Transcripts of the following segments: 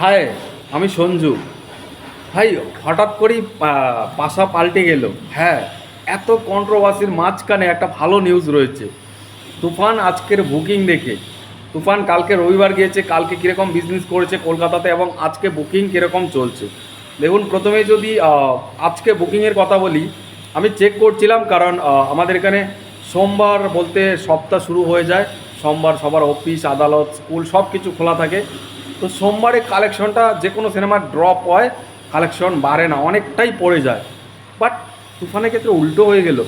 হায়, আমি সঞ্জু। ভাই, হঠাৎ করেই পাশা পাল্টে গেল। হ্যাঁ এত কন্ট্রোভার্সির মাঝখানে একটা ভালো নিউজ রয়েছে। তুফান আজকের বুকিং দেখে। তুফান কালকে রবিবার গিয়েছে, কালকে কীরকম বিজনেস করেছে কলকাতাতে এবং আজকে বুকিং কীরকম চলছে। দেখুন, প্রথমে যদি আজকে বুকিংয়ের কথা বলি, আমি চেক করছিলাম কারণ আমাদের এখানে সোমবার বলতে সপ্তাহ শুরু হয়ে যায়। সোমবার সবার অফিস আদালত স্কুল সব কিছু খোলা থাকে। তো সোমবারে কালেকশনটা যে কোনো সিনেমার ড্রপ হয় কালেকশন বাড়ে না, অনেকটাই পড়ে যায়। বাট তুফানের ক্ষেত্রে উল্টো হয়ে গেল।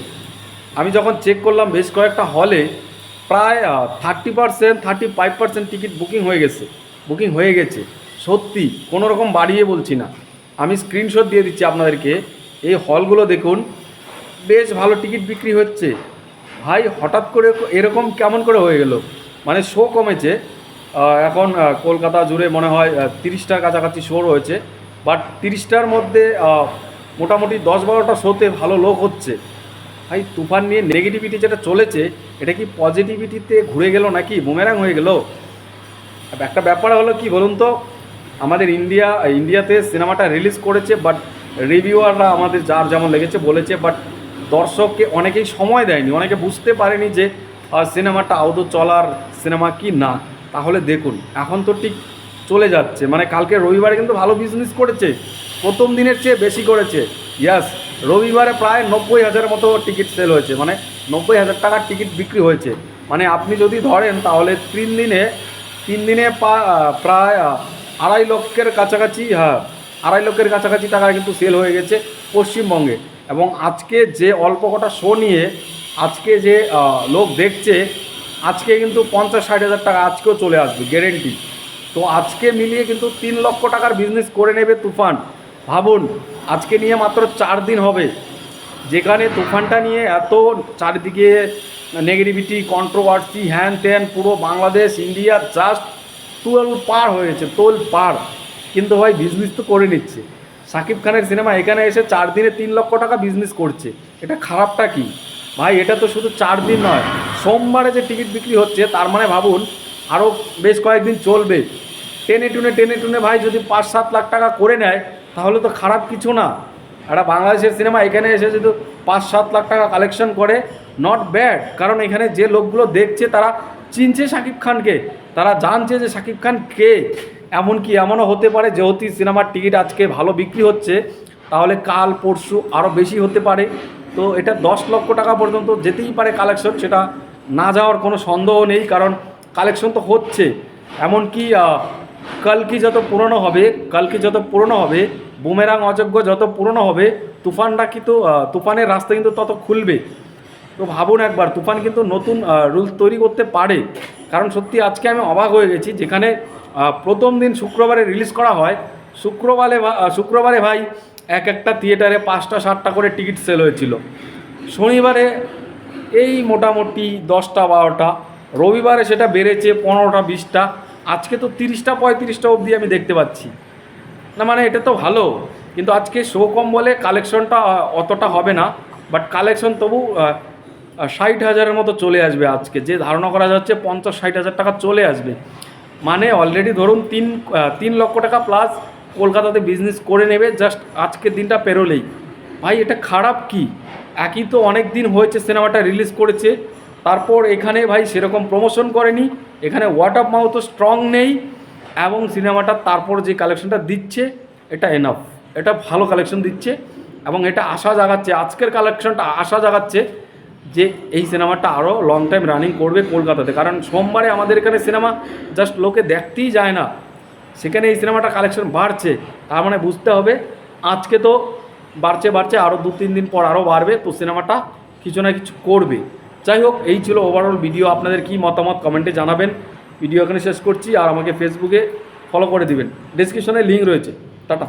আমি যখন চেক করলাম, বেশ কয়েকটা হলে প্রায় thirty percent thirty five percent ticket booking হয়ে গেছে। বুকিং হয়ে গেছে। সত্যি, কোনো রকম বাড়িয়ে বলছি না। আমি স্ক্রিনশট দিয়ে দিচ্ছি আপনাদেরকে। এই হলগুলো দেখুন, বেশ ভালো টিকিট বিক্রি হচ্ছে। ভাই, হঠাৎ করে এরকম কেমন করে হয়ে গেল? মানে শো কমেছে। এখন কলকাতা জুড়ে মনে হয় তিরিশটার কাছাকাছি শো রয়েছে। বাট তিরিশটার মধ্যে মোটামুটি দশ বারোটা শোতে ভালো লোক হচ্ছে। ভাই, তুফান নিয়ে নেগেটিভিটি যেটা চলেছে, এটা কি পজিটিভিটিতে ঘুরে গেল নাকি বুমেরাং হয়ে গেল? একটা ব্যাপার হলো কি বলুন তো, আমাদের ইন্ডিয়া ইন্ডিয়াতে সিনেমাটা রিলিজ করেছে বাট রিভিউয়াররা আমাদের যার যেমন লেগেছে বলেছে বাট দর্শককে অনেকেই সময় দেয়নি, অনেকে বুঝতে পারেনি যে সিনেমাটা আদৌ চলার সিনেমা কি না। তাহলে দেখুন, এখন তো ঠিক চলে যাচ্ছে। মানে কালকে রবিবারে কিন্তু ভালো বিজনেস করেছে, প্রথম দিনের চেয়ে বেশি করেছে। ইয়াস রবিবারে প্রায় নব্বই হাজারের মতো টিকিট সেল হয়েছে মানে নব্বই হাজার টাকার টিকিট বিক্রি হয়েছে। মানে আপনি যদি ধরেন, তাহলে তিন দিনে তিন দিনে প্রায় আড়াই লক্ষের কাছাকাছি হ্যাঁ আড়াই লক্ষের কাছাকাছি টাকা কিন্তু সেল হয়ে গেছে পশ্চিমবঙ্গে। এবং আজকে যে অল্প কটা শো নিয়ে, আজকে যে লোক দেখছে আজকে কিন্তু পঞ্চাশ, ষাট হাজার টাকা আজকেও চলে আসবে গ্যারেন্টি তো আজকে মিলিয়ে কিন্তু তিন লক্ষ টাকার বিজনেস করে নেবে তুফান। ভাবুন, আজকে নিয়ে মাত্র চার দিন হবে। যেখানে তুফানটা নিয়ে এত চারিদিকে নেগেটিভিটি কন্ট্রোভার্সি হ্যান ত্যান, পুরো বাংলাদেশ ইন্ডিয়া জাস্ট টুয়েলভ পার হয়েছে, তোল পার কিন্তু ভাই বিজনেস তো করে নিচ্ছে। সাকিব খানের সিনেমা এখানে এসে চার দিনে তিন লক্ষ টাকা বিজনেস করছে। এটা খারাপটা কি? ভাই, এটা তো শুধু চার দিন নয়। সোমবারে যে টিকিট বিক্রি হচ্ছে, তার মানে ভাবুন আরও বেশ কয়েকদিন চলবে। টেনে টুনে টেনে টুনে ভাই যদি পাঁচ সাত লাখ টাকা করে নেয়, তাহলে তো খারাপ কিছু না। একটা বাংলাদেশের সিনেমা এখানে এসে যদি পাঁচ সাত লাখ টাকা কালেকশন করে নট ব্যাড কারণ এখানে যে লোকগুলো দেখছে, তারা চিনছে শাকিব খানকে। তারা জানছে যে শাকিব খান কে। এমনকি এমনও হতে পারে, যেহেতু সিনেমার টিকিট আজকে ভালো বিক্রি হচ্ছে, তাহলে কাল, পরশু আরও বেশি হতে পারে। তো এটা দশ লক্ষ টাকা পর্যন্ত যেতেই পারে কালেকশন সেটা না যাওয়ার কোনো সন্দেহ নেই, কারণ কালেকশন তো হচ্ছে। এমনকি কালকি যত পুরনো হবে, কালকি যত পুরনো হবে, বুমেরাং অযোগ্য যত পুরনো হবে, তুফানটা কিন্তু তুফানের রাস্তা কিন্তু তত খুলবে। তো ভাবুন একবার, তুফান কিন্তু নতুন রুলস তৈরি করতে পারে। কারণ সত্যি আজকে আমি অবাক হয়ে গেছি, যেখানে প্রথম দিন শুক্রবারে রিলিজ করা হয়, শুক্রবারে শুক্রবারে ভাই এক একটা থিয়েটারে পাঁচটা, সাতটা করে টিকিট সেল হয়েছিল। শনিবারে এই মোটামুটি দশটা, বারোটা। রবিবারে সেটা বেড়েছে পনেরোটা, বিশটা। আজকে তো তিরিশটা, পঁয়ত্রিশটা অবধি আমি দেখতে পাচ্ছি। না মানে এটা তো ভালো। কিন্তু আজকে শো কম বলে কালেকশনটা অতটা হবে না। বাট কালেকশন তবু ষাট হাজারের মতো চলে আসবে আজকে। যে ধারণা করা যাচ্ছে পঞ্চাশ, ষাট হাজার টাকা চলে আসবে। মানে অলরেডি ধরুন তিন তিন লক্ষ টাকা প্লাস কলকাতাতে বিজনেস করে নেবে। জাস্ট আজকের দিনটা পেরোলেই। ভাই, এটা খারাপ কি? একই তো অনেক দিন হয়েছে সিনেমাটা রিলিজ করেছে। তারপর এখানে ভাই সেরকম প্রমোশন করেনি। এখানে ওয়ার্ড অফ মাউথও স্ট্রং নেই এবং সিনেমাটা তারপর যে কালেকশনটা দিচ্ছে, এটা এনাফ এটা ভালো কালেকশন দিচ্ছে এবং এটা আশা জাগাচ্ছে, আজকের কালেকশনটা আশা জাগাচ্ছে যে এই সিনেমাটা আরও লং টাইম রানিং করবে কলকাতাতে। কারণ সোমবারে আমাদের এখানে সিনেমা জাস্ট লোকে দেখতেই যায় না। সেখানে এই সিনেমাটা কালেকশন বাড়ছে। তার মানে বুঝতে হবে, আজকে তো বাড়ছে বাড়ছে আরও দু, তিন দিন পর আরও বাড়বে, তো সিনেমাটা কিছু না কিছু করবে। যাই হোক, এই ছিল ওভারঅল ভিডিও আপনাদের কি মতামত কমেন্টে জানাবেন। ভিডিও এখানে শেষ করছি, আর আমাকে ফেসবুকে ফলো করে দিবেন। ডিসক্রিপশনে লিঙ্ক রয়েছে। টাটা।